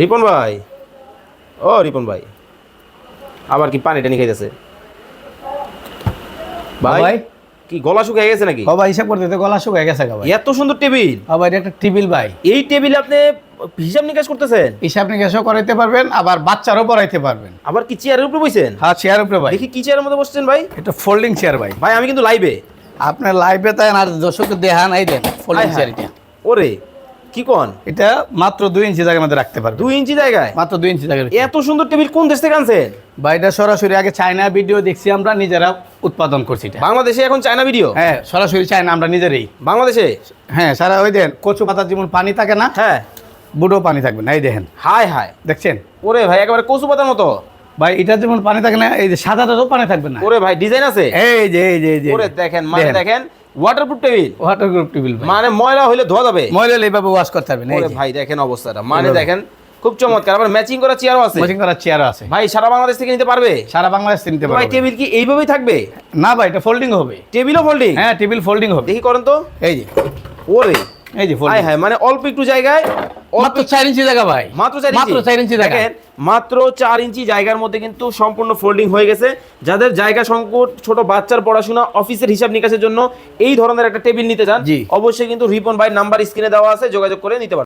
রিপন ভাই। ও রিপন ভাই। আবার কি পানি টানি খাইতেছে? ভাই কি গলা শুকিয়ে গেছে নাকি? বাবা হিসাব করতে তো গলা শুকায় গেছে গা ভাই। এত সুন্দর টেবিল। বাবা এটা একটা টেবিল ভাই। এই টেবিলে আপনি হিসাব নিকাশ করতেছেন? হিসাব নিকাশও করাইতে পারবেন আবার বাচ্চারও পড়াইতে পারবেন। আবার কি চেয়ারের উপরে বইছেন হ্যাঁ চেয়ারের উপরে ভাই। দেখি কি চেয়ারের মধ্যে বসছেন ভাই? এটা ফোল্ডিং চেয়ার ভাই। ভাই আমি কিন্তু লাইভে আপনার লাইভে তাই আর দর্শককে দেখা নাই দেন ফোল্ডিং চেয়ার। এটা ওরে কি কোন? এটা মাত্র দুই ইঞ্চি জায়গার মধ্যে রাখতে পারবেন দুই ইঞ্চি জায়গায়? মাত্র দুই ইঞ্চি জায়গায় এত সুন্দর টেবিল কোন দেশ থেকে আনছেন? বা এটা সরাসরি আগে চায়না ভিডিও দেখছি আমরা নিজেরা উৎপাদন করছি এটা। বাংলাদেশে এখন চায়না ভিডিও? হ্যাঁ সরাসরি চায়না আমরা নিজেরাই। বাংলাদেশে? হ্যাঁ সারা ওই দেন কচু পাতার যেমন পানি থাকে না হ্যাঁ। বুড়ো পানি থাকবে না এই দেখেন। হাই হাই দেখছেন? ওরে ভাই একেবারে কচু পাতার মতো। ভাই এটা যেমন পানি থাকে না এই যে পানি থাকবে না। ওরে ভাই ডিজাইন আছে? এই যে এই যে ওরে দেখেন মানে দেখেন ওয়াটারপ্রুফ টেবিল ওয়াটার টেবিল মানে ময়লা হলে ধোয়া যাবে? ময়লা এইভাবে ওয়াশ করতে পারবেন এই ওরে যে। ভাই দেখেন অবস্থাটা। মানে দেখেন খুব চমৎকার। আবার ম্যাচিং করা চেয়ারও আছে। চেয়ারও আছে। ভাই সারা বাংলাদেশ থেকে নিতে পারবে? সারা বাংলাদেশ নিতে ভাই টেবিল কি এইভাবেই থাকবে? না ভাই এটা ফোল্ডিং হবে। টেবিলও ফোল্ডিং হ্যাঁ টেবিল ফোল্ডিং হবে। দেখি করেন তো। এই যে। ওরে। এই যে ফোল্ডিং হাই মানে অল্প একটু জায়গায় মাত্র চার ইঞ্চি জায়গা ভাই। মাত্র চার মাত্র চার ইঞ্চি জায়গা। দেখেন মাত্র চার ইঞ্চি জায়গার মধ্যে কিন্তু সম্পূর্ণ ফোল্ডিং হয়ে গেছে। যাদের জায়গা সংকট ছোট বাচ্চার পড়াশোনা অফিসের হিসাব নিকাশের জন্য এই ধরনের একটা টেবিল নিতে চান। অবশ্যই কিন্তু রিপন ভাই নাম্বার স্ক্রিনে দেওয়া আছে যোগাযোগ করে নিতে পারেন